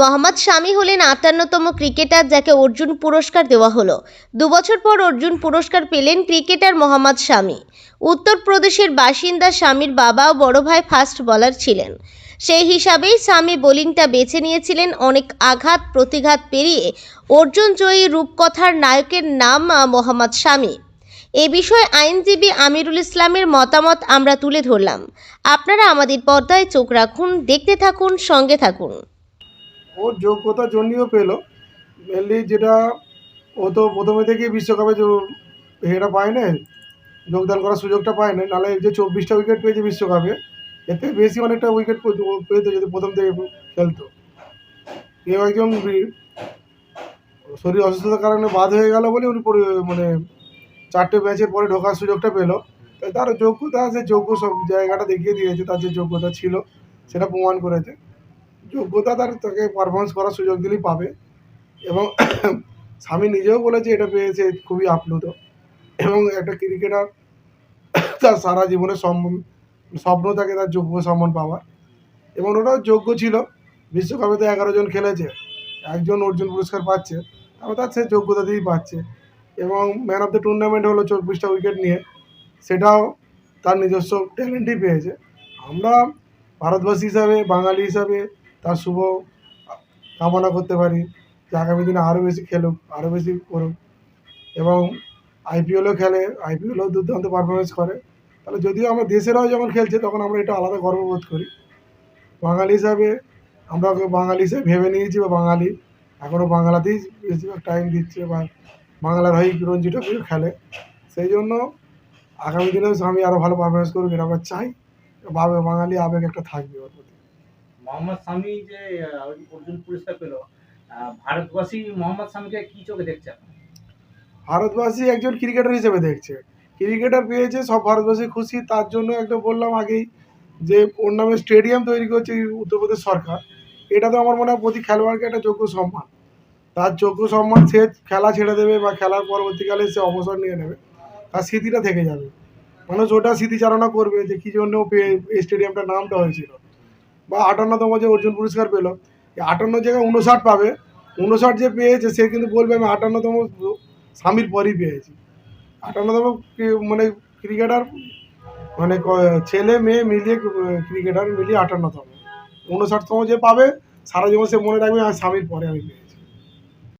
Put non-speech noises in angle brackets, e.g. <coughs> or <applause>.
মোহাম্মদ শামি হলেন আটান্নতম ক্রিকেটার যাকে অর্জুন পুরস্কার দেওয়া হলো। দুবছর পর অর্জুন পুরস্কার পেলেন ক্রিকেটার মোহাম্মদ শামি। উত্তরপ্রদেশের বাসিন্দা স্বামীর বাবা ও বড় ভাই ফাস্ট বলার ছিলেন। সেই হিসাবেই স্বামী বোলিংটা বেছে নিয়েছিলেন অনেক আঘাত, প্রতিঘাত পেরিয়ে অর্জুন জয়ী রূপকথার নায়কের নাম মোহাম্মদ শামি। এ বিষয়ে আইনজীবী আমিরুল ইসলামের মতামত আমরা তুলে ধরলাম। আপনারা আমাদের পর্দায় চোখ রাখুন, দেখতে থাকুন, সঙ্গে থাকুন। ওর যোগ্যতার জন্যও পেল। মেনলি যেটা ও তো প্রথমে থেকেই বিশ্বকাপে এটা পায় না যোগদান করার সুযোগটা পায় না নাহলে যে চব্বিশটা উইকেট পেয়েছে বিশ্বকাপে এর থেকে বেশি অনেকটা উইকেট পেতো যদি প্রথম থেকে খেলতো। কেউ একজন শরীর অসুস্থতার কারণে বাদ হয়ে গেল বলে উনি মানে চারটে ম্যাচের পরে ঢোকার সুযোগটা পেল। তাই তার যোগ্যতা আছে যোগ্য সব জায়গাটা দেখিয়ে দিয়েছে, তার যে যোগ্যতা ছিল, সেটা প্রমাণ করেছে। যোগ্যতা তার তাকে পারফরমেন্স করার সুযোগ দিলেই পাবে। এবং <coughs> স্বামী নিজেও বলেছে এটা পেয়েছে, খুবই আপ্লুত। এবং একটা ক্রিকেটার <coughs> তার সারা সম্মান স্বপ্ন থাকে তার যোগ্য সম্মান পাওয়ার। এবং ওটাও যোগ্য ছিল। বিশ্বকাপে তো এগারো জন খেলেছে। একজন অর্জুন পুরস্কার পাচ্ছে। তারপর তার সে যোগ্যতা দিয়েই পাচ্ছে। এবং ম্যান অফ দ্য টুর্নামেন্ট হলো চব্বিশটা উইকেট নিয়ে। সেটাও তার নিজস্ব ট্যালেন্টই পেয়েছে। আমরা ভারতবাসী হিসাবে, বাঙালি হিসাবে তার শুভ কামনা করতে পারি যে আগামী দিনে আরও বেশি খেলুক, আরও বেশি করুক। এবং আইপিএলও খেলে আইপিএলও দুর্দান্ত পারফরমেন্স করে। তাহলে যদিও আমরা দেশেরাও যখন খেলছে, তখন আমরা এটা আলাদা গর্ববোধ করি। বাঙালি হিসাবে আমরা ওকে বাঙালি হিসেবে ভেবে নিয়েছি বা বাঙালি এখনও বাংলাতেই বেশিরভাগ টাইম দিচ্ছে বা বাংলার হয়েই রঞ্জি ট্রফিও খেলে। সেই জন্য আগামী দিনেও আমি আরও ভালো পারফরমেন্স করুক এটা চাই। ভাবে বাঙালি আবেগ একটা থাকবে ওর প্রতি। মোহাম্মদ শামি যে অর্জুন পুরস্কার পেল ভারতবাসী মোহাম্মদ শামিকে কি চোখে দেখছে ভারতবাসী একজন ক্রিকেটার হিসেবে দেখছে। ক্রিকেটার পেয়েছে, সব ভারতবাসী খুশি, তার জন্য একটা বললাম আগেই যে, ওর নামে স্টেডিয়াম তৈরি করছে উত্তরপ্রদেশ সরকার। এটা তো আমার মনে হয় প্রতি খেলোয়াড়কে একটা যোগ্য সম্মান। তার যোগ্য সম্মান সে খেলা ছেড়ে দেবে বা খেলার পরবর্তীকালে সে অবসর নিয়ে নেবে, তার স্মৃতিটা থেকে যাবে। মানুষ ওটা স্মৃতিচারণা করবে যে, কী জন্য এই স্টেডিয়ামটার নামটা হয়েছিল। বা আটান্নতম যে অর্জুন পুরস্কার পেল আটান্ন জায়গায় উনষাট পাবে। উনষাট যে পেয়েছে, সে কিন্তু বলবে আমি আটান্নতম স্বামীর পরই পেয়েছি। আটান্নতম মানে ক্রিকেটার মানে ছেলে, মেয়ে মিলিয়ে ক্রিকেটার মিলিয়ে আটান্নতম। উনষাটতম যে পাবে, সারা জীবন সে মনে রাখবে আমি স্বামীর পরে আমি পেয়েছি।